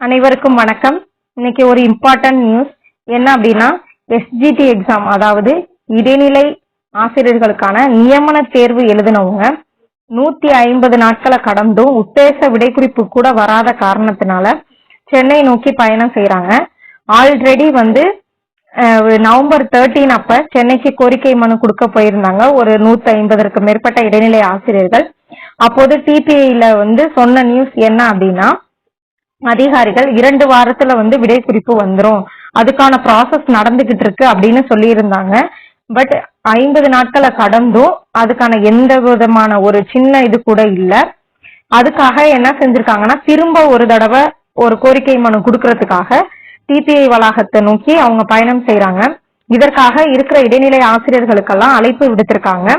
அனைவருக்கும் வணக்கம். இன்னைக்கு ஒரு இம்பார்ட்டன்ட் நியூஸ் என்ன அப்படின்னா எஸ்ஜிடி எக்ஸாம் அதாவது இடைநிலை ஆசிரியர்களுக்கான நியமன தேர்வு எழுதினவங்க நூத்தி ஐம்பது நாட்களை கடந்தும் உத்தேச விடைக்குறிப்பு கூட வராத காரணத்தினால சென்னை நோக்கி பயணம் செய்யறாங்க ஆல்ரெடி வந்து நவம்பர் தேர்ட்டீன் அப்ப சென்னைக்கு கோரிக்கை மனு கொடுக்க போயிருந்தாங்க. ஒரு நூத்தி ஐம்பதற்கு மேற்பட்ட இடைநிலை ஆசிரியர்கள். அப்போது டிபிஐல வந்து சொன்ன நியூஸ் என்ன அப்படின்னா அதிகாரிகள் இரண்டு வாரத்துல வந்து விடை குறிப்பு வந்துரும். அதுக்கான ப்ராசஸ் நடந்துகிட்டு இருக்கு அப்படின்னு சொல்லியிருந்தாங்க. பட் ஐம்பது நாட்களை கடந்தும் அதுக்கான எந்த விதமான ஒரு சின்ன இது கூட இல்ல. அதுக்காக என்ன செஞ்சிருக்காங்கன்னா திரும்ப ஒரு தடவை ஒரு கோரிக்கை மனு கொடுக்கறதுக்காக டிபிஐ வளாகத்தை நோக்கி அவங்க பயணம் செய்யறாங்க இதற்காக இருக்கிற இடைநிலை ஆசிரியர்களுக்கெல்லாம் அழைப்பு விடுத்திருக்காங்க.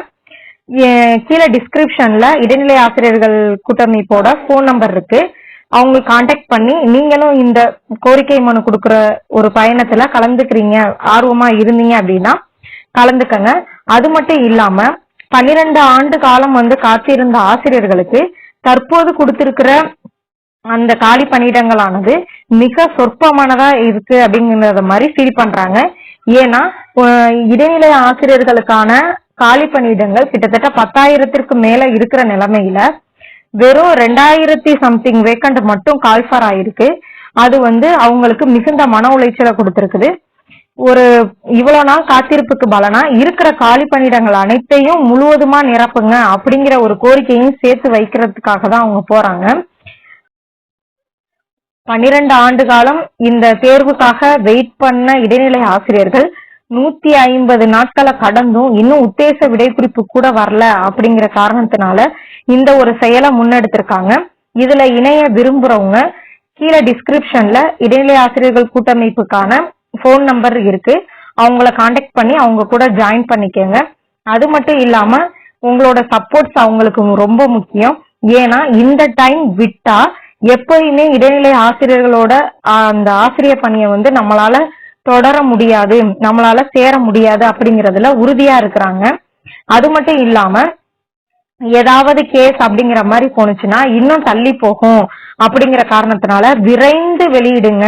ஏ- கீழே டிஸ்கிரிப்ஷன்ல இடைநிலை ஆசிரியர்கள் கூட்டமைப்போட ஃபோன் நம்பர் இருக்கு. அவங்களுக்கு காண்டாக்ட் பண்ணி நீங்களும் இந்த கோரிக்கை மனு கொடுக்குற ஒரு பயணத்துல கலந்துக்கிறீங்க ஆர்வமா இருந்தீங்க அப்படின்னா கலந்துக்கங்க. அது மட்டும் இல்லாம பன்னிரெண்டு ஆண்டு காலம் வந்து காத்திருந்த ஆசிரியர்களுக்கு தற்போது கொடுத்திருக்கிற அந்த காலி பணியிடங்களானது மிக சொற்பமானதா இருக்கு அப்படிங்கிறத மாதிரி ஃபீல் பண்றாங்க. ஏன்னா இடைநிலை ஆசிரியர்களுக்கான காலி பணியிடங்கள் கிட்டத்தட்ட பத்தாயிரத்திற்கு மேல இருக்கிற நிலைமையில வெறும் ரெண்டாயிரத்தி சம்திங் வேக்கண்ட் மட்டும் கால்ஃபர் ஆயிருக்கு. அது வந்து அவங்களுக்கு மிகுந்த மன உளைச்சலை கொடுத்திருக்குது. ஒரு இவ்வளவு நாள் காத்திருப்புக்கு பலனா இருக்கிற காலி பணியிடங்கள் அனைத்தையும் முழுவதுமா நிரப்புங்க அப்படிங்கிற ஒரு கோரிக்கையும் சேர்த்து வைக்கிறதுக்காக தான் அவங்க போறாங்க. பன்னிரண்டு ஆண்டு காலம் இந்த தேர்வுக்காக வெயிட் பண்ண இடைநிலை ஆசிரியர்கள் நூத்தி ஐம்பது நாட்களை கடந்தும் இன்னும் உத்தேச விடைக்குறிப்பு கூட வரல அப்படிங்கிற காரணத்தினால இந்த ஒரு செயலை முன்னெடுத்திருக்காங்க. இதுல இணைய விரும்புறவங்க கீழே டிஸ்கிரிப்ஷன்ல இடைநிலை ஆசிரியர்கள் கூட்டமைப்புக்கான ஃபோன் நம்பர் இருக்கு. அவங்கள காண்டாக்ட் பண்ணி அவங்க கூட ஜாயின் பண்ணிக்கங்க. அது மட்டும் இல்லாம உங்களோட சப்போர்ட்ஸ் அவங்களுக்கு ரொம்ப முக்கியம். ஏன்னா இந்த டைம் விட்டா எப்பயுமே இடைநிலை ஆசிரியர்களோட அந்த ஆசிரியர் பணியை வந்து நம்மளால தொடர முடியாது நம்மளால சேர முடியாது அப்படிங்கறதுல உறுதியா இருக்கிறாங்க. அது மட்டும் இல்லாம ஏதாவது கேஸ் அப்படிங்கிற மாதிரி போனுச்சுன்னா இன்னும் தள்ளி போகும் அப்படிங்கிற காரணத்தினால விரைந்து வெளியிடுங்க.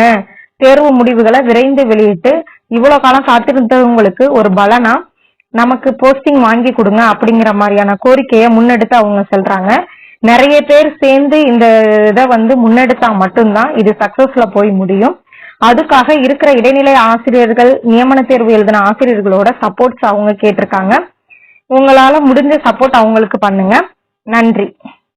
தேர்வு முடிவுகளை விரைந்து வெளியிட்டு இவ்வளவு காலம் காத்திருந்தவங்களுக்கு ஒரு பலனா நமக்கு போஸ்டிங் வாங்கி கொடுங்க அப்படிங்கிற மாதிரியான கோரிக்கையை முன்னெடுத்து அவங்க சொல்றாங்க. நிறைய பேர் சேர்ந்து இந்த இதை வந்து முன்னெடுத்தா மட்டும்தான் இது சக்சஸ்ல போய் முடியும். அதுக்காக இருக்கிற இடைநிலை ஆசிரியர்கள் நியமன தேர்வு எழுதின ஆசிரியர்களோட சப்போர்ட்ஸ் அவங்க கேட்டிருக்காங்க. உங்களால முடிஞ்ச சப்போர்ட் அவங்களுக்கு பண்ணுங்க. நன்றி.